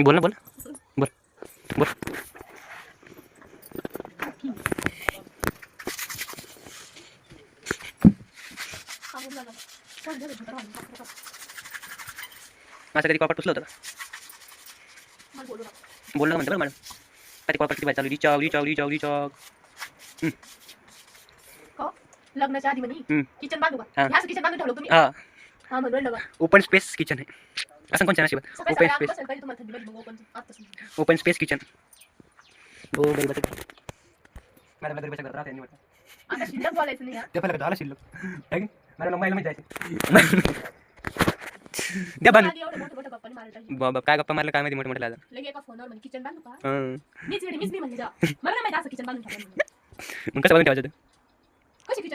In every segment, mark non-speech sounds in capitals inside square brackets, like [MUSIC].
बोल ना बोल. बोल. बोल. माझं कधी कॉपर पुसलं होतं का? बोललं म्हणते बरं मॅडम. कधी कॉपर किती चालू रिचाव रिचाव रिचाव रिचाव लग्नाच्या आधी. किचन बांधू का? किचन बांधून ठेवलं तुम्ही? ओपन स्पेस किचन आहे. असं कोणत्या नशिबात सकाळी open space. Open space kitchen हो गरीबाचं घर. मॅडमला गरीबाच्या घरात राहते आणि वाटतं. आता शिल्लक बोलायचं नाही. ते पहिलं झालं शिल्लक है की? मॅडमला महिला माहिती जायचे [LAUGHS] द्या बांधून. बाबा काय गप्पा मारलं काय माहिती मोठे मोठे लाजा लगे एका फोनवर म्हणजे किचन बांधू का हं. मीच वेळी मीच मी म्हणजे जा. [LAUGHS] मला नाही माहिती असं किचन बांधून ठेवलं म्हणून. मग कसं बांधून ठेवायचं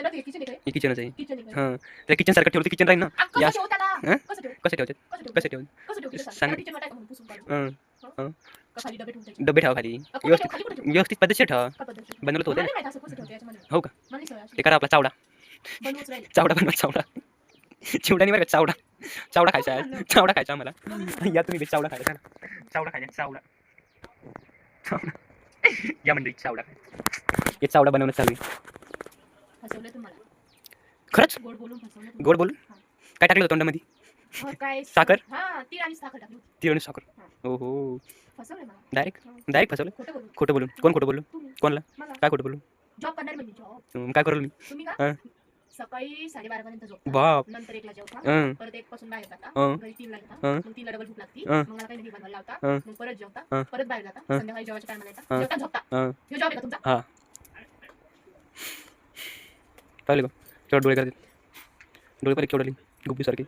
ते? कशी किचन आहे किचन आहे हे किचनच आहे. किचन आहे हां. त्या किचन सारखं ठेवलं किचन राहील ना? कसं या-? कसं ठेवू? कसं ठेवायचं कसं ठेवू? कसं ठेवायचं कसं ठेवू किचन सांग. किचन पुसून. हं. डबे ठेवून ठेवा खाली? व्यवस्थित? व्यवस्थित पद्धतशीर ठेवा? बनवलं होतं ठेवते. हो का. ते करा आपला चावडा. चावडा बनवा चावडा. चिवडा नाही बरं का? चावडा. चावडा खायचा आहे चावडा. खायचा आम्हाला. या तुम्ही चावडा खायचा ना चावडा खायचा चावडा. चावडा. या मंडळी चावडा खायचा. हे चावडा बनवणं चालू आहे. फसवलं तुम्हाला? खरंच? गोड बोलून फसवलं. गोड काय टाकलं होतं तोंडामध्ये? काय [LAUGHS] साखर? हा तीळ आणि साखर टाकली. तिळ आणि साखर. हो. हो फसवलं मला? डायरेक्ट? डायरेक्ट फसवलं खोटं बोलून. बोलून? कोण खोटं तुम्ही. कोणला? काय खोटं बोललो जॉब करणार म्हणजे जॉब. हं, काय करू मी सकाळी साडेबारा पर्यंत बाप. नंतर एकला जेवता. परत एक पासून बाहेर जाता. घरी तीनला येता. मग तीनला डबल भूक लागती. मग मला काही नाही बनवायला लावता. मग परत जेवता. परत बाहेर जाता. संध्याकाळी जेवायच्या टायमाला येता. जेवता झोपता. हं. ह्यो जॉब आहे का तुमचा? हा. पाहिलं का केवढं डोळे करते डोळे पाहिजे केवढे गुप्पीसारखे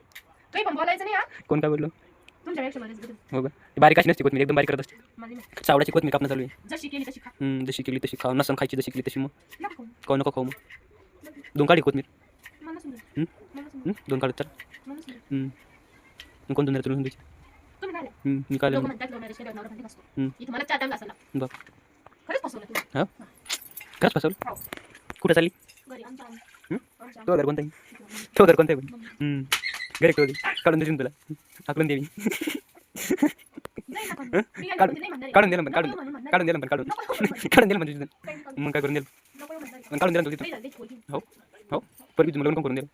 काही पण बोलायचं नाही हा? कोण काय बोललो. हो का ती बारीक अशी नसते कोथमीर एकदम बारीक करत असते. मला नाही. कोथमीर कापणं चालू आहे. जशी केली तशी खा. जशी केली तशी खाऊ नसन खायची जशी केली तशी मग. नका. खाऊ. खाऊ नको खाऊ मग. दोन काढी कोथमीर. मला? दोन तर मला हं. मग कोण दोन तुला तुम्ही हं, मी काय लोक म्हणतात नवरा हं. इथं मला चार घासायला बाप खरंच फसवलं तुम्ही. हा? फसवलं? हो. कुठं चालली? घरी आमच्या? तो घर कोणता तो घर कोणता आहे. घरी ठेवली काढून देशील तुला हाकलून देवी नाही काढून- नाही. काढून दिलं पण काढून म्हणून काढून दिलं पण काढून म्हणून. काढून दिलं म्हणजे नाही. मग काय करून दिलं. मग काढून दिलं तुझं नाही. हो हो परत तुम्हाला करून दिलं.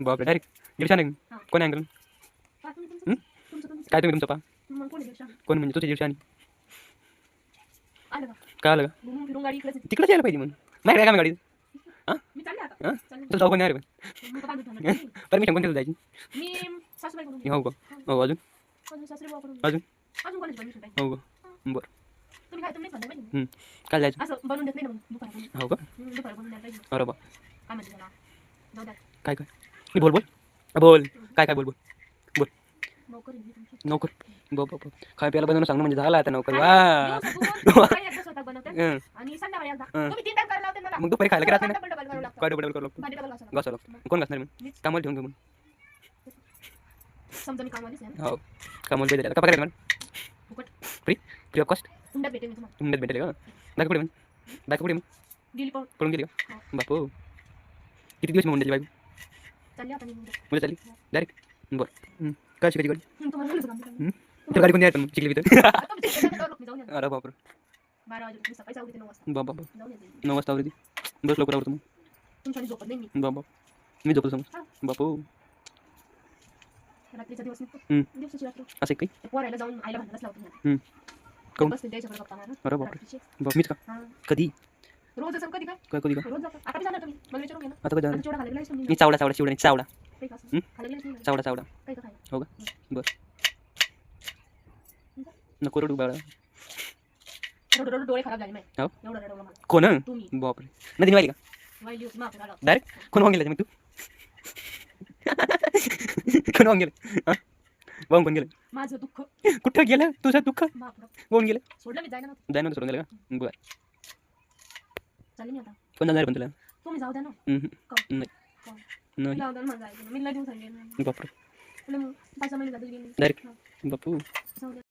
बापरे डायरेक्ट दीड छान आहे हा. कोण अँगल. काय तुम्ही तुमचं पा कोण म्हणजे तुझी दीड छान आलं का? काय आलं का. तिकडे यायला पाहिजे मग नाही काय गाडी मी चालले आता. हा? तुला जाऊ कोण नाही ठेवणार. परमिशन कोणत्या जायची. हो का हो अजून? अजून? हो का बरं. काय. काय जायचं. हो का. अरे बा काय. काय काय? मी बोल बोल. बोल. काय काय बोल बोल. बोल. नोकर. नोकर. बो. खाय प्यायला बनवणं सांगणं म्हणजे झाला आता नोकर. काय? वा. दिवसातून सकाळी एकदा स्वयंपाक बनवते हं. आणि संध्याकाळी एकदा. हं. तुम्ही तीन टाइम करायला लावते मला. मग दुपारी खायला काय राहते ना डबल डबल करावं लागतं. काय डबल करू लागतो भांडी डबल घासावं लागतं. घासावं लागतं कोण घासणार मग मीच. कामाला ठेवून घेऊ मग समजा मी कामवालीच आहे ना. हो कामाला भेटेल का मॅडम फुकट. फ्री फ्री ऑफ कॉस्ट हुंड्यात भेटेल मी तुम्हाला. तुमच्यात भेटेल का पुढे मग बायको पुढे मग गेली पळून. पळून गेली का हो. बापू किती दिवस म्हणून बायको चालली आता मी चालली डायरेक्ट बरं. काय शिकायची गाडी हं, तुम्हाला बोलू का मी? हं? तुला गाडी कोणती आहे मग शिकली तर तुम्ही जाता, मी जाऊन येते. अरे बापरे बारा वाजे मी सकाळी जाऊ नऊ वाजता. नऊ आवडते बस लवकर आवडतं मग. झोपत नाही मी. झोपतो समज. बापू. रात्रीचा दिवस निघतो. दिवसाची रात्र असं आहे काही? त्या पोरायला जाऊन आईला भांडणच लावतो मला. काहून? बसते त्याच्याकडे गप्पा मारत. अरे बापरे. रात्रीचे. बाप मीच का? हा. कधी? रोज असं कधी काय? काय कधी का? रोज जातो. आता बी जाणार तुम्ही. मला विचारून घे ना. आता कधी आता जाणार चिवडा खायला गेलायस तुम्ही. मी चावडा चावडा शिवडा चावडा. काही? चावडा चावडा. काही का खायला? हो का? बरं. नको रडू बाळा. रडू रडू डोळे खराब झाले माहिती हो. एवढं रडवलं मला. कोण? तुम्ही. बापरे. नदी का? वाईली होती माफ झालं डायरेक्ट कोण वाहून गेलं मग तू? कोण वाहून गेलं हा? वाहून कोण गेलं माझं दुःख. कुठं गेलं? तुझं दुःख? माफ वाहून गेलं? सोडलं मी जायला जाय ना सोडून गेलं का? बरं. चालेल मी आता. कोण जाणार पण तुला? तुम्ही जाऊ द्या ना. हम्म, हम्म. का? नाही. का? नाही. जाऊ द्या ना मला जायचं मी लय दिवस झाले बापरे. पाच सहा महिने जाते गेले डायरेक्ट. बापू. जाऊ द्या.